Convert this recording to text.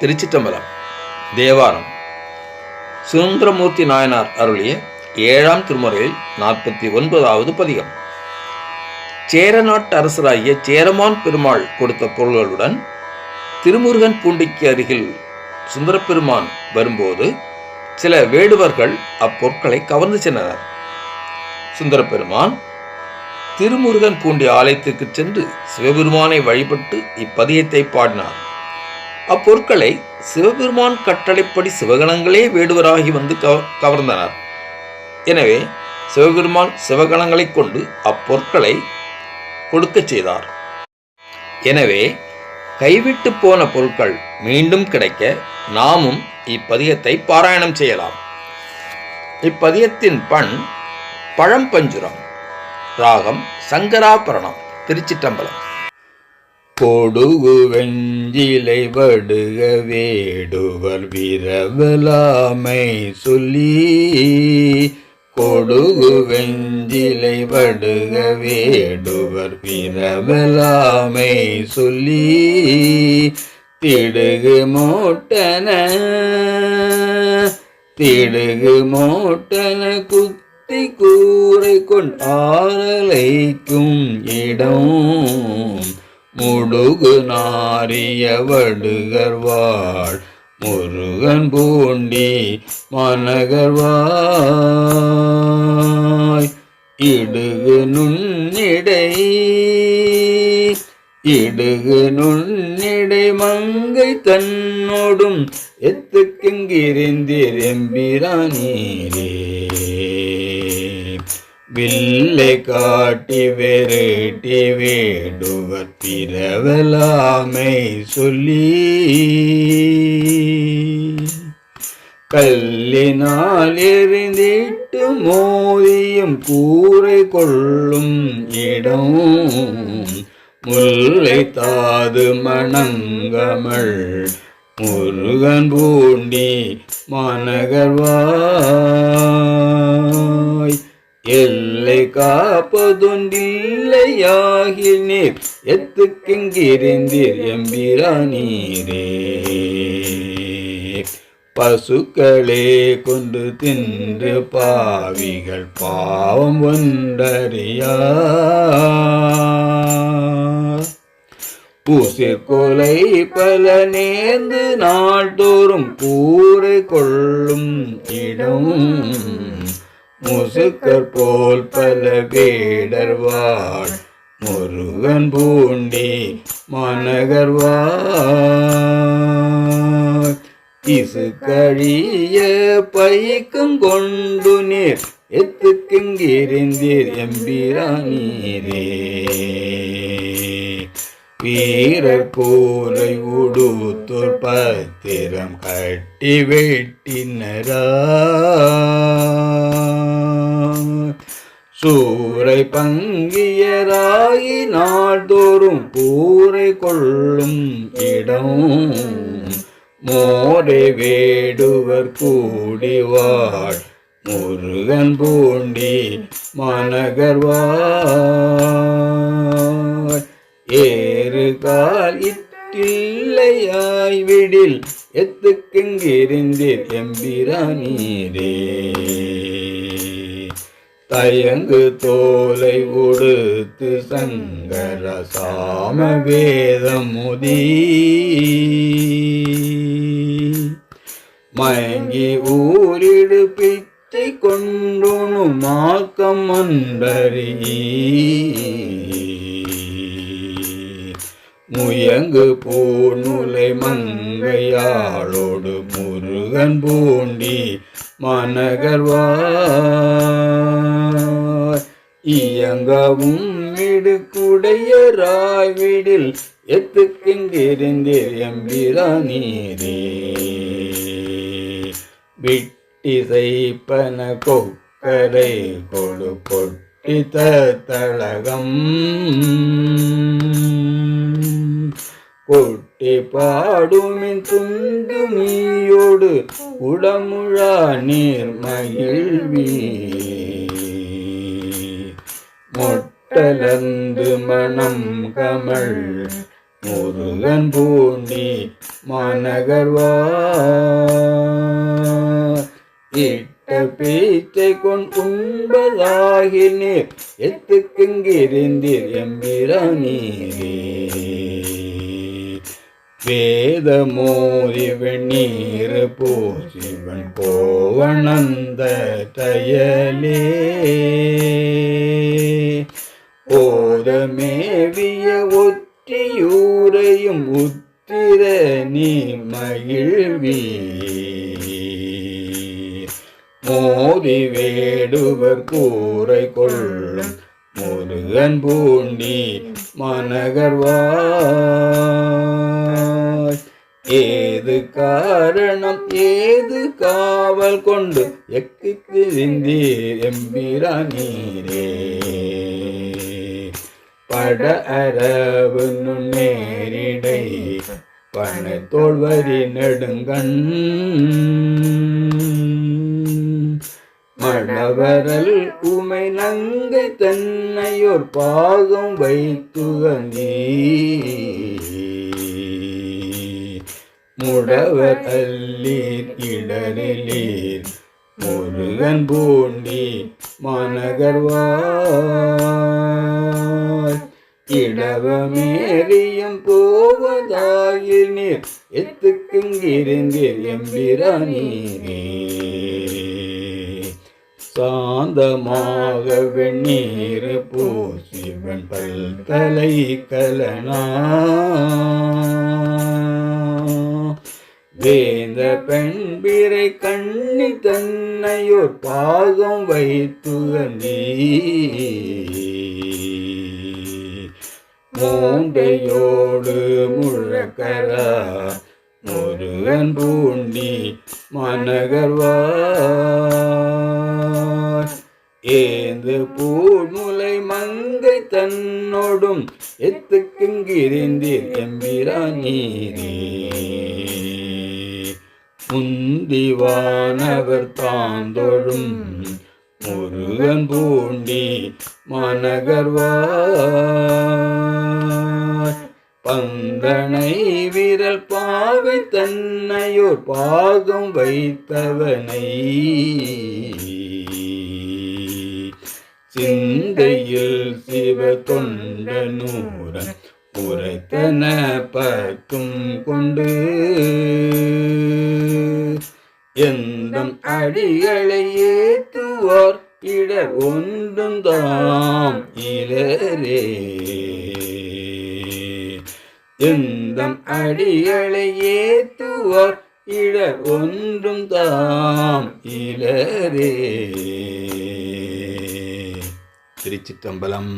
திருச்சிற்றம்பலம் தேவாரம். சுதந்திரமூர்த்தி நாயனார் அருளிய ஏழாம் திருமுறையில் நாற்பத்தி ஒன்பதாவது பதிகம். சேர நாட்டு அரசராகிய சேரமான் பெருமாள் கொடுத்த பொருள்களுடன் திருமுருகன் பூண்டிக்கு அருகில் சுந்தரப்பெருமான் வரும்போது சில வேடுவர்கள் அப்பொருட்களை கவர்ந்து சென்றனர். சுந்தரப்பெருமான் திருமுருகன் பூண்டி ஆலயத்திற்கு சென்று சிவபெருமானை வழிபட்டு இப்பதியத்தை பாடினார். அப்பொருட்களை சிவபெருமான் கட்டளைப்படி சிவகணங்களே வேடுவராகி வந்து கவ கவர்ந்தனர். எனவே சிவபெருமான் சிவகணங்களை கொண்டு அப்பொருட்களை கொடுக்கச் செய்தார். எனவே கைவிட்டு போன பொருட்கள் மீண்டும் கிடைக்க நாமும் இப்பதியத்தை பாராயணம் செய்யலாம். இப்பதியத்தின் பண் பழம்பஞ்சுரம் ராகம் சங்கராபரணம் திருச்சிட்டம்பலம் கொடுகு வெஞ்சிலை படுக வேடுவர் விரவலாமை சொல்லி கொடுகு வெஞ்சிலை படுக வேடுவர் விரவலாமை சொல்லி திடுகு மோட்டன திடுகு மோட்டன குத்தி கூரை கொண்டாரலைக்கும் இடம். முடுகு நாரிய வடுகர்வாள் முருகன் பூண்டி மனகர்வாய் இடுகு நுண்ணிடை இடுகு நுண்ணிடை மங்கை தன்னோடும் எத்துக்கெங்கிருந்திரெம்பிரானீரே வில்லை காட்டி வெரட்டி வேடுவர் பிறவலாமை சொல்லி. கல்லினால் எறிந்திட்டு மோதியும் கூரை கொள்ளும் இடம் முல்லை தாது மணங்கமள். முருகன் பூண்டி மாநகர்வாய். எல் காப்பதொன்றில்லையாகினீர் எத்துக்கெங்கிருந்தீர் எம்பிரானீரே பசுக்களே கொண்டு தின்று பாவிகள் பாவம் ஒன்றறியா பூசிற் கொலை பல நேர்ந்து நாள்தோறும் கூரை கொள்ளும் இடம் முசுக்கர் போல் பல பேடர்வாள் முருகன் பூண்டி மாநகர்வாள் இசுக்கழிய பைக்கும் கொண்டு நீர். எத்துக்கெங்கிருந்தீர் எம்பிரானீரே. வீரர் கூரை உடுத்தோர் பத்திரம் கட்டி வெட்டினரா. சூரை பங்கியராகி நாள்தோறும் பூரை கொள்ளும் இடம். மோரை வேடுவர் கூடிவாள் முருகன் பூண்டி மாநகர்வாய் ஏறு கால் இட்டில்லையாய் விடில் எத்துக்கெங்கிருந்தீர் எம்பிரானீரே. தயங்கு தோலை உடுத்து சங்கர சாம வேதமுதி மயங்கி ஊரிடு பித்தை கொண்டுணு மாக்கம் அன்பரி முயங்கு பூநுலை மங்கையாளோடு முருகன் பூண்டி மனகர்வா. இயங்கவும் இடுக்குடைய ராய்விடில் எத்துக்கெங்கிருந்தீர் எம்பிரானீரே விட்டிசை பன கொக்கரை கொடு பொட்டித்த தழகம் கொட்டி பாடுமின் துண்டு மீயோடு உடமுழா நீர் மகிழ்வி மலர்ந்து மனம் கமல். முருகன் பூண்டி மாநகர்வா இட்ட பேச்சை கொண்டு உண்பதாகினீர் எத்துக்குங்கிருந்தீர் எம்பிரானீரே வேத மோதி வெண்ணீர் பூசிவன் கோவனந்த தயலே. கொள்ளும் முருகன் பூண்டி மனகர்வாய். ஏது காரணம்? ஏது காவல் கொண்டு எக்கிக்கு விந்தீர் எம்பிரானீரே பட அரவு நுண்ணேரிடை பணத்தோல் வரி நெடுங்கண் மணவரல் உமை நங்கை தன்னையோர் பாகம் வைத்துகந்தீ முடவர் அல்லீர் இடரிலீர் முருகன் பூண்டி மாநகர்வாய் இடவமேறியும் போவதாயினீர் எத்துக்குங்கிருந்தீர் எம்பிரானீரே. சாந்தமாக வெண்ணீர் பூசிவன் பல் தலை கலனா. வேந்த பெண்பிரை கண்ணி தன்னையோர் பாகம் வைத்து நீ மூண்டையோடு தன்னோடும் எத்துக்குங்கிருந்தீர் எம்பிரானீரே. முந்திவானவர் தாந்தொழும் முருகன் பூண்டி மனகர்வார் பந்தனை விரல் பாவை தன்னையோர் பாகம் வைத்தவனை. சிந்தையில் சிவ தொண்ட நூரன் உரைத்தன பற்றும் கொண்டு. எந்தம் அடிகளை ஏற்றுவோர் இடர் ஒன்றும் தாம் இளரே எந்தம் அடிகளை ஏற்றுவோர் இடர் ஒன்றும் தாம் இளரே திருச்சிற்றம்பலம்.